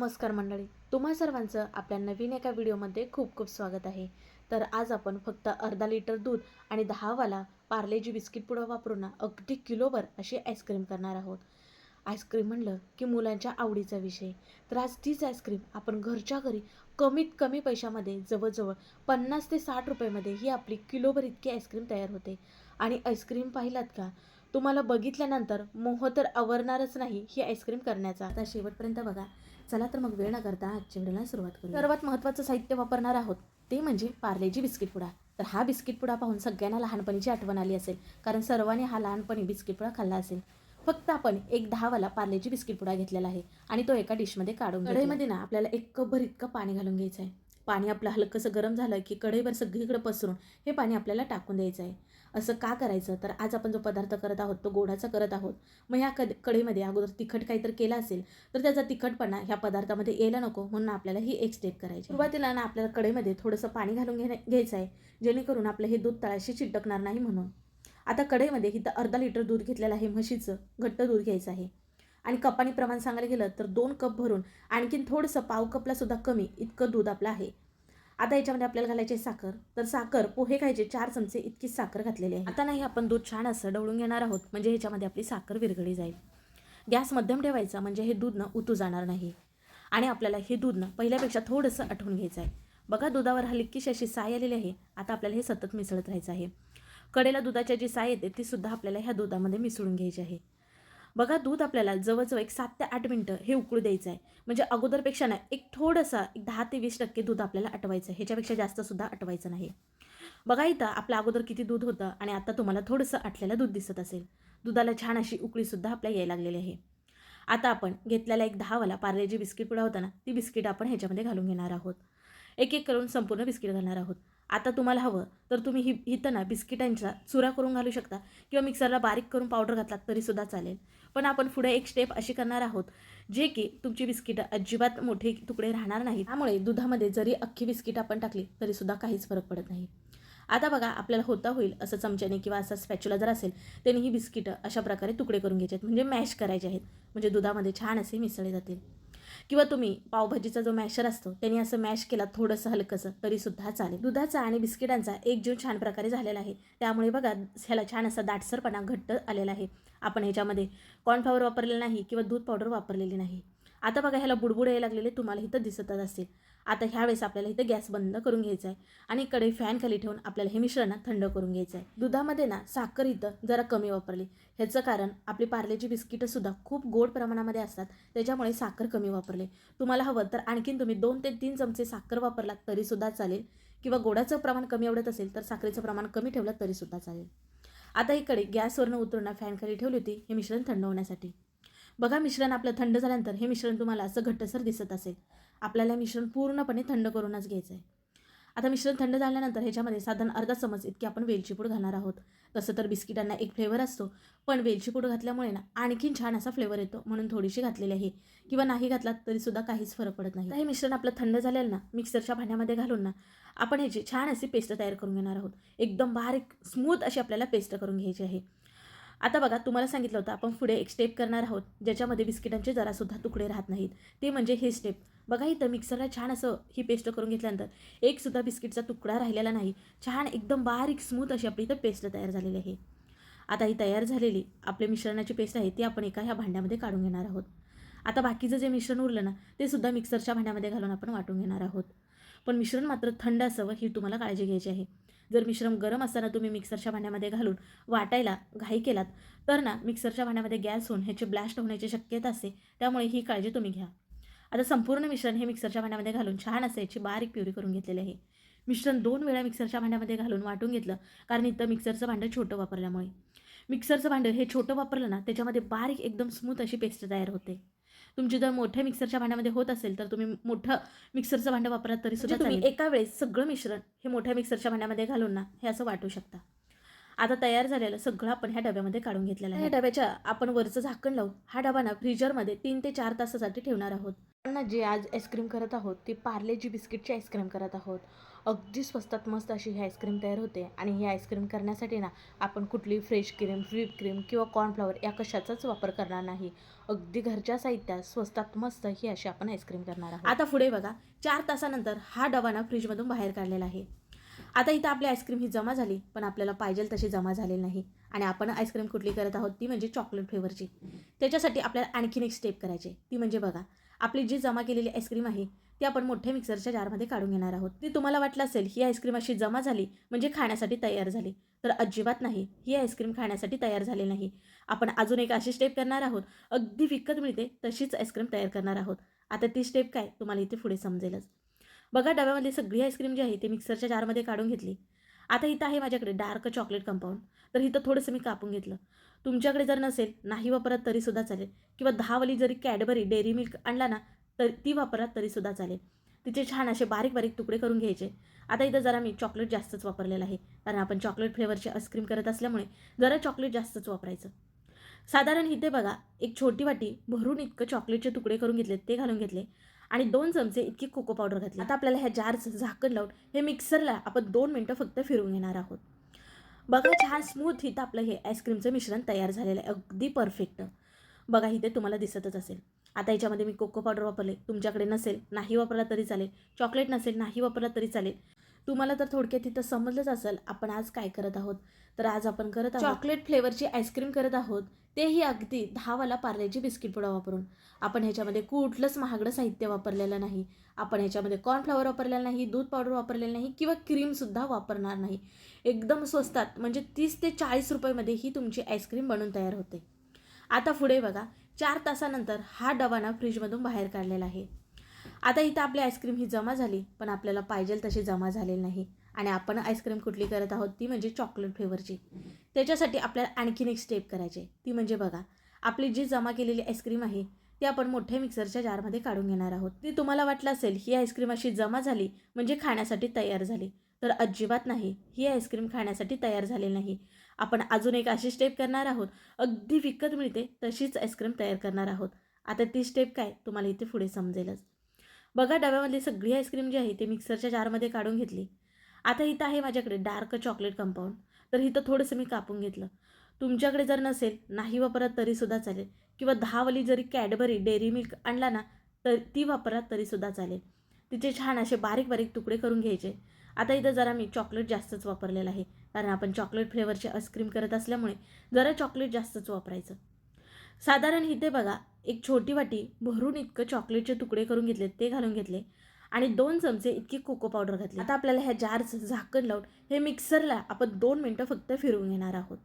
नमस्कार मंडळी तुम्हा सर्वांचं आपल्या नवीन एका व्हिडिओमध्ये खूप खूप स्वागत आहे. तर आज आपण फक्त अर्धा लिटर दूध आणि दहावाला पार्लेजी बिस्किट पुडा वापरून अगदी किलोभर अशी आईस्क्रीम करणार आहोत. आईस्क्रीम म्हणलं की मुलांच्या आवडीचा विषय. तर आज तीच आईस्क्रीम आपण घरच्या घरी कमीत कमी पैशामध्ये जवळजवळ पन्नास ते साठ रुपयेमध्ये ही आपली किलोभर इतकी आईस्क्रीम तयार होते. आणि आईस्क्रीम पाहिलात का? तुम्हाला बघितल्यानंतर मोह तर आवरणारच नाही ही आईस्क्रीम करण्याचा. आता शेवटपर्यंत बघा. चला तर मग वेळ न करता आजच्या व्हिडिओला सुरुवात करू सर्वात महत्त्वाचं साहित्य वापरणार आहोत ते म्हणजे पार्लेजी बिस्किट पुडा. तर हा बिस्किट पुडा पाहून सगळ्यांना लहानपणीची आठवण आली असेल कारण सर्वांनी हा लहानपणी बिस्किट पुडा खाल्ला असेल. फक्त आपण एक दहावाला पार्लेजी बिस्किट पुडा घेतलेला आहे आणि तो एका डिशमध्ये काढून कढईमध्ये ना आपल्याला एक कपभर इतकं पाणी घालून घ्यायचं आहे पाणी आपलं हलकंसं गरम झालं की कढईवर सगळीकडे पसरून हे पाणी आपल्याला टाकून द्यायचं आहे असं का करायचं? तर आज आपण जो पदार्थ करत आहोत तो गोडाचा करत आहोत. मग ह्या कद कढईमध्ये अगोदर तिखट काहीतरी केला असेल तर त्याचा तिखटपणा ह्या पदार्थामध्ये यायला नको म्हणून आपल्याला ही एक स्टेप करायची सुरुवातीला ना आपल्याला कढईमध्ये थोडंसं पाणी घालून घेणे घ्यायचं आहे जेणेकरून आपलं हे दूध तळाशी चिटकणार नाही म्हणून. आता कढईमध्ये इथं अर्धा लिटर दूध घेतलेलं आहे म्हशीचं घट्ट दूध घ्यायचं आहे. आणि कपानी प्रमाण सांगायला गेलं तर दोन कप भरून आणखीन थोडंसं पाव कपला सुद्धा कमी इतकं दूध आपलं आहे. आता याच्यामध्ये आपल्याला घालायचे साखर. तर साखर पोहे खायचे चार चमचे इतकी साखर घातलेली आहे. आता नाही आपण दूध छान असं ढवळून घेणार आहोत. म्हणजे ह्याच्यामध्ये आपली साखर विरघळी जाईल. गॅस मध्यम ठेवायचा म्हणजे हे दूध उतू जाणार नाही. आणि आपल्याला हे दूध ना पहिल्यापेक्षा थोडंसं आठवून घ्यायचं आहे बघा दुधावर हलकीशी अशी साय आलेली आहे. आता आपल्याला हे सतत मिसळत राहायचं आहे. कडेला दुधाच्या जी साय येते ती सुद्धा आपल्याला ह्या दुधामध्ये मिसळून घ्यायची आहे. बघा दूध आपल्याला जवळजवळ एक सात ते आठ मिनटं हे उकळू द्यायचं आहे म्हणजे अगोदरपेक्षा ना एक थोडंसं एक दहा ते वीस टक्के दूध आपल्याला आटवायचं आहे ह्याच्यापेक्षा जास्तसुद्धा आटवायचं नाही. बघा इथं आपलं अगोदर किती दूध होतं आणि आता तुम्हाला थोडंसं आटलेलं दूध दिसत असेल. दुधाला छान अशी उकळीसुद्धा आपल्या यायला लागलेली आहे. आता आपण घेतलेला एक दहावाला पार्लेजी बिस्किट पुडा होता ना ती बिस्किट आपण ह्याच्यामध्ये घालून घेणार आहोत. एक एक करून संपूर्ण बिस्किट घालणार आहोत. आता तुम्हाला हवं तर तुम्ही ही इथं ना बिस्किटांचा चुरा करून घालू शकता किंवा मिक्सरला बारीक करून पावडर घातलात तरीसुद्धा चालेल. पण आपण पुढे एक स्टेप अशी करणार आहोत जे की तुमची बिस्किटं अजिबात मोठे तुकडे राहणार नाही त्यामुळे दुधामध्ये जरी अख्खी बिस्किट आपण टाकली तरीसुद्धा काहीच फरक पडत नाही. आता बघा आपल्याला होता होईल असं चमच्याने किंवा असा स्पॅच्युला जर असेल त्याने ही बिस्किटं अशा प्रकारे तुकडे करून घ्यायचे आहेत. म्हणजे मॅश करायचे आहेत. म्हणजे दुधामध्ये छान असे मिसळले जातील. किंवा तुम्ही पावभाजीचा जो मॅशर असतो त्यांनी असं मॅश केला थोडंसं हलकंसं तरीसुद्धा चालेल. दुधाचा आणि बिस्किटांचा एक जीव छान प्रकारे झालेला आहे. त्यामुळे बघा ह्याला छान असा दाटसरपणा घट्ट आलेला आहे. आपण ह्याच्यामध्ये कॉर्नफ्लॉवर वापरलेलं नाही किंवा दूध पावडर वापरलेली नाही. आता बघा ह्याला बुडबुड यायला लागलेले तुम्हाला इथं दिसतच असतील आता ह्यावेळेस आपल्याला इथं गॅस बंद करून घ्यायचा आहे. आणि कडे फॅन खाली ठेवून आपल्याला हे मिश्रण थंड करून घ्यायचं आहे. दुधामध्ये ना साखर इथं जरा कमी वापरली. ह्याचं कारण आपली पार्लेची बिस्किटंसुद्धा खूप गोड प्रमाणामध्ये असतात. त्याच्यामुळे साखर कमी वापरले. तुम्हाला हवं तर आणखीन तुम्ही दोन ते तीन चमचे साखर वापरलात तरीसुद्धा चालेल. किंवा गोडाचं प्रमाण कमी आवडत असेल तर साखरेचं प्रमाण कमी ठेवलं तरीसुद्धा चालेल. आता इकडे गॅसवरनं उतरून फॅन खाली ठेवली होती हे मिश्रण थंड होण्यासाठी. बघा मिश्रण आपलं थंड झाल्यानंतर हे मिश्रण तुम्हाला असं घट्टसर दिसत असेल. आपल्याला मिश्रण पूर्णपणे थंड करूनच घ्यायचं आहे आता मिश्रण थंड झाल्यानंतर ह्याच्यामध्ये साधारण अर्धा चमच इतकी आपण वेलची पूड घालणार आहोत. तसं तर बिस्किटांना एक फ्लेवर असतो पण वेलची पूड घातल्यामुळे ना आणखीन छान असा फ्लेवर येतो म्हणून थोडीशी घातलेली आहे. किंवा नाही घातलात तरीसुद्धा काहीच फरक पडत नाही. तर हे मिश्रण आपलं थंड झालेलं ना मिक्सरच्या भांड्यामध्ये घालून ना आपण ह्याची छान अशी पेस्ट तयार करून घेणार आहोत. एकदम बारीक स्मूथ अशी आपल्याला पेस्ट करून घ्यायची आहे. आता बघा तुम्हाला सांगितलं होतं आपण पुढे एक स्टेप करणार आहोत ज्याच्यामध्ये बिस्किटांचे जरासुद्धा तुकडे राहत नाहीत. ते म्हणजे हे स्टेप बघा इथं मिक्सरला छान असं ही पेस्ट करून घेतल्यानंतर एकसुद्धा बिस्किटचा तुकडा राहिलेला नाही. छान एकदम बारीक स्मूथ अशी आपली इथं पेस्ट तयार झालेली आहे. आता ही तयार झालेली आपली मिश्रणाची पेस्ट आहे ती आपण एका ह्या भांड्यामध्ये काढून घेणार आहोत. आता बाकीचं जे मिश्रण उरलं ना ते सुद्धा मिक्सरच्या भांड्यामध्ये घालून आपण वाटून घेणार आहोत. पण मिश्रण मात्र थंड असावं ही तुम्हाला काळजी घ्यायची आहे. जर मिश्रण गरम असताना तुम्ही मिक्सरच्या भांड्यामध्ये घालून वाटायला घाई केलात तर ना मिक्सरच्या भांड्यामध्ये गॅस होऊन ह्याची ब्लॅस्ट होण्याची शक्यता असते. त्यामुळे ही काळजी तुम्ही घ्या. आता संपूर्ण मिश्रण हे मिक्सरच्या भांड्यामध्ये घालून छान असं याची बारीक प्युरी करून घेतलेली आहे. मिश्रण दोन वेळा मिक्सरच्या भांड्यामध्ये घालून वाटून घेतलं कारण इथं मिक्सरचं भांडं छोटं वापरल्यामुळे. मिक्सरचं भांडं हे छोटं वापरलं ना त्याच्यामध्ये बारीक एकदम स्मूथ अशी पेस्ट तयार होते. तुमची जर मोठ्या मिक्सरच्या भांड्यामध्ये होत असेल तर तुम्ही मोठं मिक्सरचं भांडं वापरात तरी सुद्धा तुम्ही एका वेळेस सगळं मिश्रण हे मोठ्या मिक्सरच्या भांड्यामध्ये घालून ना हे असं वाटू शकता. आता तयार झालेलं सगळं आपण ह्या डब्यामध्ये काढून घेतलेलं आहे. ह्या डब्याच्या आपण वरचं झाकण लावून हा डबा ना फ्रीजरमध्ये तीन ते चार तासासाठी ठेवणार आहोत. आपण ना जे आज आईस्क्रीम करत आहोत ती पार्लेजी बिस्किटची आईस्क्रीम करत आहोत. अगदी स्वस्तात मस्त अशी ही आईस्क्रीम तयार होते आणि ही आईस्क्रीम करण्यासाठी ना आपण कुठली फ्रेश क्रीम व्हीप क्रीम किंवा कॉर्नफ्लॉवर या कशाचाच वापर करणार नाही. अगदी घरच्या साहित्यात स्वस्तात मस्त ही अशी आपण आईस्क्रीम करणार आहोत. आता पुढे बघा चार तासानंतर हा डबा ना फ्रीजमधून बाहेर काढलेला आहे. आता इथं आपली आईस्क्रीम ही जमा झाली पण आपल्याला पाहिजे तशी जमा झालेली नाही. आणि आपण आईस्क्रीम कुठली करत आहोत ती म्हणजे चॉकलेट फ्लेवरची त्याच्यासाठी आपल्याला आणखीन एक स्टेप करायची ती म्हणजे बघा आपली जी जमा केलेली आईस्क्रीम आहे ती आपण मोठ्या मिक्सरच्या जारमध्ये काढून घेणार आहोत. ती तुम्हाला वाटलं असेल ही आईस्क्रीम अशी जमा झाली म्हणजे खाण्यासाठी तयार झाली. तर अजिबात नाही ही आईस्क्रीम खाण्यासाठी तयार झाली नाही. आपण अजून एक अशी स्टेप करणार आहोत अगदी विकत मिळते तशीच आईस्क्रीम तयार करणार आहोत. आता ती स्टेप काय तुम्हाला इथे पुढे समजेलच. बघा डब्यामधली सगळी आईस्क्रीम जी आहे ती मिक्सरच्या जारमध्ये काढून घेतली. आता इथं आहे माझ्याकडे डार्क चॉकलेट कंपाऊंड. तर इथं थोडंसं मी कापून घेतलं. तुमच्याकडे जर नसेल नाही वापरत तरीसुद्धा चालेल. किंवा दहावाली जरी कॅडबरी डेअरी मिल्क आणला ना तर ती वापरत तरीसुद्धा चालेल. तिचे छान असे बारीक बारीक तुकडे करून घ्यायचे. आता इथं जरा मी चॉकलेट जास्तच वापरलेलं आहे. कारण आपण चॉकलेट फ्लेवरची आईस्क्रीम करत असल्यामुळे जरा चॉकलेट जास्तच वापरायचं. साधारण इथे बघा एक छोटी वाटी भरून इतकं चॉकलेटचे तुकडे करून घेतले ते घालून घेतले. आणि दोन चमचे इतकी कोको पावडर घातली. आता आपल्याला ह्या जारचं झाकण लावून हे मिक्सरला आपण दोन मिनटं फक्त फिरवून घेणार आहोत. बघा छान स्मूथ इथं आपलं हे आईस्क्रीमचं मिश्रण तयार झालेलं आहे. अगदी परफेक्ट बघा इथे तुम्हाला दिसतच असेल. आता याच्यामध्ये मी कोको पावडर वापरले. तुमच्याकडे नसेल नाही वापरला तरी चालेल. चॉकलेट नसेल नाही वापरला तरी चालेल. तुम्हाला तर थोडक्यात तिथं समजलंच असेल आपण आज काय करत आहोत? तर आज आपण करत आहोत चॉकलेट फ्लेवरची आईस्क्रीम करत आहोत. तेही अगदी दहावाला पार्लेची बिस्किट पुडा वापरून. आपण ह्याच्यामध्ये कुठलंच महागडं साहित्य वापरलेलं नाही. आपण ह्याच्यामध्ये कॉर्नफ्लॉवर वापरलेलं नाही दूध पावडर वापरलेलं नाही किंवा क्रीमसुद्धा वापरणार नाही. एकदम स्वस्तात म्हणजे तीस ते चाळीस रुपयामध्ये ही तुमची आईस्क्रीम बनून तयार होते. आता पुढे बघा चार तासानंतर हा डबा ना फ्रीजमधून बाहेर काढलेला आहे. आता इथं आपली आईस्क्रीम ही जमा झाली पण आपल्याला पाहिजे तशी जमा झालेली नाही. आणि आपण आईस्क्रीम कुठली करत आहोत ती म्हणजे चॉकलेट फ्लेवरची. त्याच्यासाठी आपल्याला आणखीन एक स्टेप करायची. ती म्हणजे बघा आपली जी जमा केलेली आईस्क्रीम आहे ती आपण मोठ्या मिक्सरच्या जारमध्ये काढून घेणार आहोत. ती तुम्हाला वाटलं असेल ही आईस्क्रीम अशी जमा झाली म्हणजे खाण्यासाठी तयार झाली. तर अजिबात नाही ही आईस्क्रीम खाण्यासाठी तयार झालेली नाही. आपण अजून एक अशी स्टेप करणार आहोत अगदी विकत मिळते तशीच आईस्क्रीम तयार करणार आहोत. आता ती स्टेप काय तुम्हाला इथे पुढे समजेलच. बघा डब्यामधली सगळी आईस्क्रीम जी आहे ती मिक्सरच्या जारमध्ये काढून घेतली. आता इथं आहे माझ्याकडे डार्क चॉकलेट कंपाऊंड. तर इथं थोडंसं मी कापून घेतलं. तुमच्याकडे जर नसेल नाही वापरत तरीसुद्धा चालेल. किंवा दहावाली जरी कॅडबरी डेअरी मिल्क आणला ना तर ती वापरात तरीसुद्धा चालेल. तिचे छान असे बारीक बारीक तुकडे करून घ्यायचे. आता इथं जरा मी चॉकलेट जास्तच वापरलेलं आहे. कारण आपण चॉकलेट फ्लेवरची आईस्क्रीम करत असल्यामुळे जरा चॉकलेट जास्तच वापरायचं. साधारण इथे बघा एक छोटी वाटी भरून इतकं चॉकलेटचे तुकडे करून घेतले ते घालून घेतले आणि दोन चमचे इतकी कोको पावडर घातली. आता आपल्याला ह्या जारचं झाकण लावून हे मिक्सरला आपण दोन मिनटं फक्त फिरवून घेणार आहोत.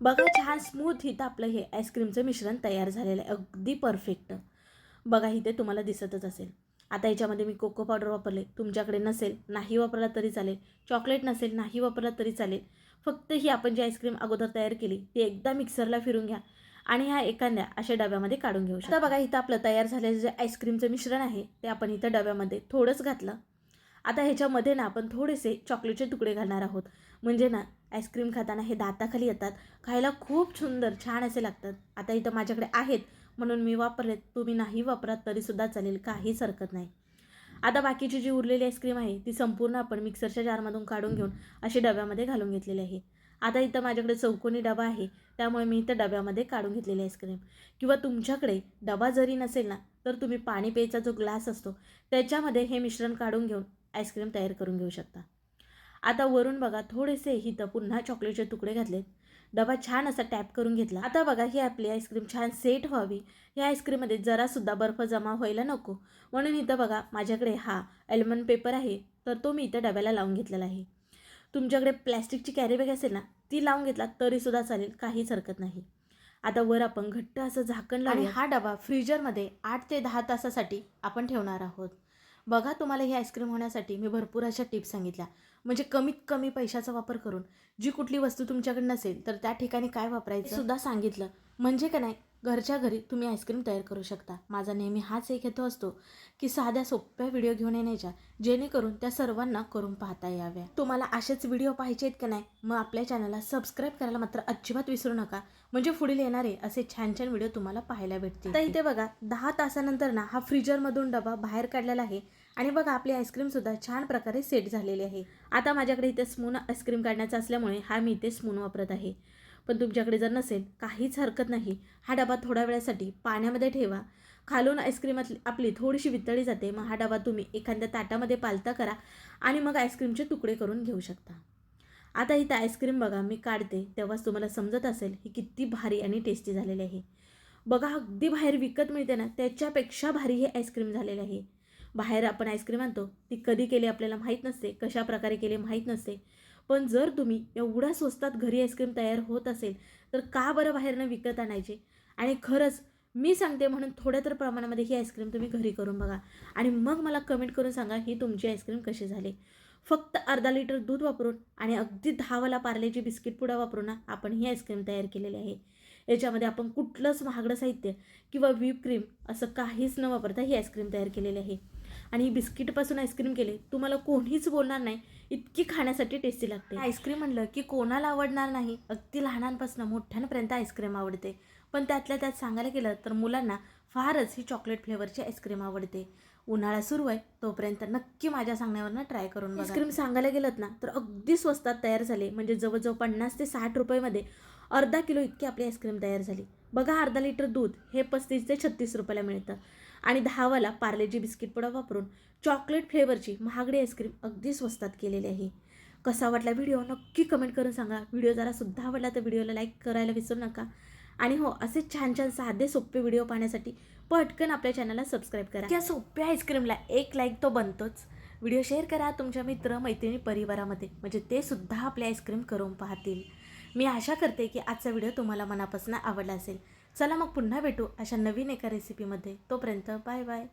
बघा छान स्मूथ इथं आपलं हे आईस्क्रीमचं मिश्रण तयार झालेलं आहे. अगदी परफेक्ट बघा इथे तुम्हाला दिसतच असेल. आता याच्यामध्ये मी कोको पावडर वापरले. तुमच्याकडे नसेल नाही वापरला तरी चालेल. चॉकलेट नसेल नाही वापरला तरी चालेल. फक्त ही आपण जी आईस्क्रीम अगोदर तयार केली ती एकदा मिक्सरला फिरून घ्या. आणि ह्या एखाद्या अशा डब्यामध्ये काढून घेऊ शकता. बघा इथं आपलं तयार झालेलं जे आईस्क्रीमचं मिश्रण आहे ते आपण इथं डब्यामध्ये थोडंच घातलं. आता ह्याच्यामध्ये ना आपण थोडेसे चॉकलेटचे तुकडे घालणार आहोत. म्हणजे ना आईस्क्रीम खाताना हे दाताखाली येतात. खायला खूप सुंदर छान असे लागतात. आता इथं माझ्याकडे आहेत. म्हणून मी वापरलेत. तुम्ही नाही वापरात तरीसुद्धा चालेल. काहीच हरकत नाही. आता बाकीची जी उरलेली आईस्क्रीम आहे ती संपूर्ण आपण मिक्सरच्या जारमधून काढून घेऊन अशी डब्यामध्ये घालून घेतलेली आहे. आता इथं माझ्याकडे चौकोनी डबा आहे. त्यामुळे मी इथं डब्यामध्ये काढून घेतलेली आईस्क्रीम किंवा तुमच्याकडे डबा जरी नसेल ना तर तुम्ही पाणी प्यायचा जो ग्लास असतो त्याच्यामध्ये हे मिश्रण काढून घेऊन आईस्क्रीम तयार करून घेऊ शकता. आता वरून बघा थोडेसे इथं पुन्हा चॉकलेटचे तुकडे घातलेत. डबा छान असा टॅप करून घेतला. आता बघा ही आपली आईस्क्रीम छान सेट व्हावी. या आईस्क्रीममध्ये जरासुद्धा बर्फ जमा व्हायला नको. म्हणून इथं बघा माझ्याकडे हा ॲल्युमिनियम पेपर आहे. तर तो मी इथं डब्याला लावून घेतलेला आहे. तुमच्याकडे प्लॅस्टिकची कॅरी बॅग असेल ना ती लावून घेतला तरीसुद्धा चालेल काहीच हरकत नाही. आता वर आपण घट्ट असं झाकण आणि हा डबा फ्रीजरमध्ये आठ ते दहा तासासाठी आपण ठेवणार आहोत. बघा तुम्हाला ही आईस्क्रीम होण्यासाठी मी भरपूर अशा टिप्स सांगितल्या. म्हणजे कमीत कमी पैशाचा वापर करून जी कुठली वस्तू तुमच्याकडे नसेल तर त्या ठिकाणी काय वापरायचं? सुद्धा सांगितलं. म्हणजे का नाही घरच्या घरी तुम्ही आईस्क्रीम तयार करू शकता. माझा नेहमी हाच एक हेतू असतो की साध्या सोप्या व्हिडिओ घेऊन येण्याच्या जेणेकरून त्या सर्वांना करून पाहता याव्या. तुम्हाला असेच व्हिडिओ पाहिजे आहेत का नाही मग आपल्या चॅनलला सबस्क्राईब करायला मात्र अजिबात विसरू नका. म्हणजे पुढील येणारे असे छान छान व्हिडिओ तुम्हाला पाहायला भेटतील. तर इथे बघा दहा तासानंतर ना हा फ्रीजरमधून डबा बाहेर काढलेला आहे. आणि बघा आपली आईस्क्रीमसुद्धा छान प्रकारे सेट झालेली आहे. आता माझ्याकडे इथे स्मून आईस्क्रीम काढण्याचा असल्यामुळे हा मी इथे स्मून वापरत आहे. पण तुमच्याकडे जर नसेल काहीच हरकत नाही. हा डबा थोड्या वेळासाठी पाण्यामध्ये ठेवा. खालून आईस्क्रीमातली आपली थोडीशी वितळी जाते. मग हा डबा तुम्ही एखाद्या ताटामध्ये पालता करा आणि मग आईस्क्रीमचे तुकडे करून घेऊ शकता. आता इथं आईस्क्रीम बघा मी काढते. तेव्हाच तुम्हाला समजत असेल ही किती भारी आणि टेस्टी झालेली आहे. बघा अगदी बाहेर विकत मिळते ना त्याच्यापेक्षा भारी हे आईस्क्रीम झालेले आहे. बाहेर आपण आईस्क्रीम आणतो ती कधी केली आपल्याला माहीत नसते कशा प्रकारे केली माहीत नसते. पण जर तुम्ही एवढ्या स्वस्तात घरी आईस्क्रीम तयार होत असेल तर का बरं बाहेरनं विकत आणायचे? आणि खरंच मी सांगते म्हणून थोड्या तर प्रमाणामध्ये ही आईस्क्रीम तुम्ही घरी करून बघा. आणि मग मला कमेंट करून सांगा ही तुमची आईस्क्रीम कशी झाली? फक्त अर्धा लिटर दूध वापरून आणि अगदी दहावाला पार्लेची बिस्किट पुडा वापरून आपण ही आईस्क्रीम तयार केलेली आहे. याच्यामध्ये आपण कुठलंच महागडं साहित्य किंवा व्हीप क्रीम असं काहीच न वापरता ही आईस्क्रीम तयार केलेली आहे. आणि ही बिस्किटपासून आईस्क्रीम केले. तुम्हाला कोणीच बोलणार नाही. इतकी खाण्यासाठी टेस्टी लागते. आईस्क्रीम म्हणलं की कोणाला आवडणार नाही. अगदी लहानांपासून मोठ्यांपर्यंत आईस्क्रीम आवडते. पण त्यातल्या त्यात सांगायला गेलं तर मुलांना फारच ही चॉकलेट फ्लेवरची आईस्क्रीम आवडते. उन्हाळा सुरू आहे तोपर्यंत नक्की माझ्या सांगण्यावरनं ट्राय करून आईस्क्रीम सांगायला गेलं ना तर अगदी स्वस्तात तयार झाले. म्हणजे जवळजवळ पन्नास ते साठ रुपयेमध्ये अर्धा किलो इतकी आपली आईस्क्रीम तयार झाली. बघा अर्धा लिटर दूध हे पस्तीस ते छत्तीस रुपयाला मिळतं. आणि दहावाला पार्लेजी बिस्किट पुडा वापरून चॉकलेट फ्लेवरची महागडी आईस्क्रीम अगदी स्वस्तात केलेली आहे. कसा वाटला व्हिडिओ नक्की कमेंट करून सांगा. व्हिडिओ जरा सुद्धा आवडला तर व्हिडिओला लाईक करायला विसरू नका. आणि हो असे छान छान साधे सोपे व्हिडिओ पाहण्यासाठी पटकन आपल्या चॅनलला सबस्क्राईब करा. या सोप्या आईस्क्रीमला एक लाईक तो बनतोच. व्हिडिओ शेअर करा तुमच्या मित्र मैत्रिणी परिवारामध्ये. म्हणजे ते सुद्धा आपले आईस्क्रीम करून पाहतील. मी आशा करते की आजचा व्हिडिओ तुम्हाला मनापासून आवडला असेल. चला मग पुन्हा भेटू अशा नवीन एका रेसिपीमध्ये तोपर्यंत बाय बाय.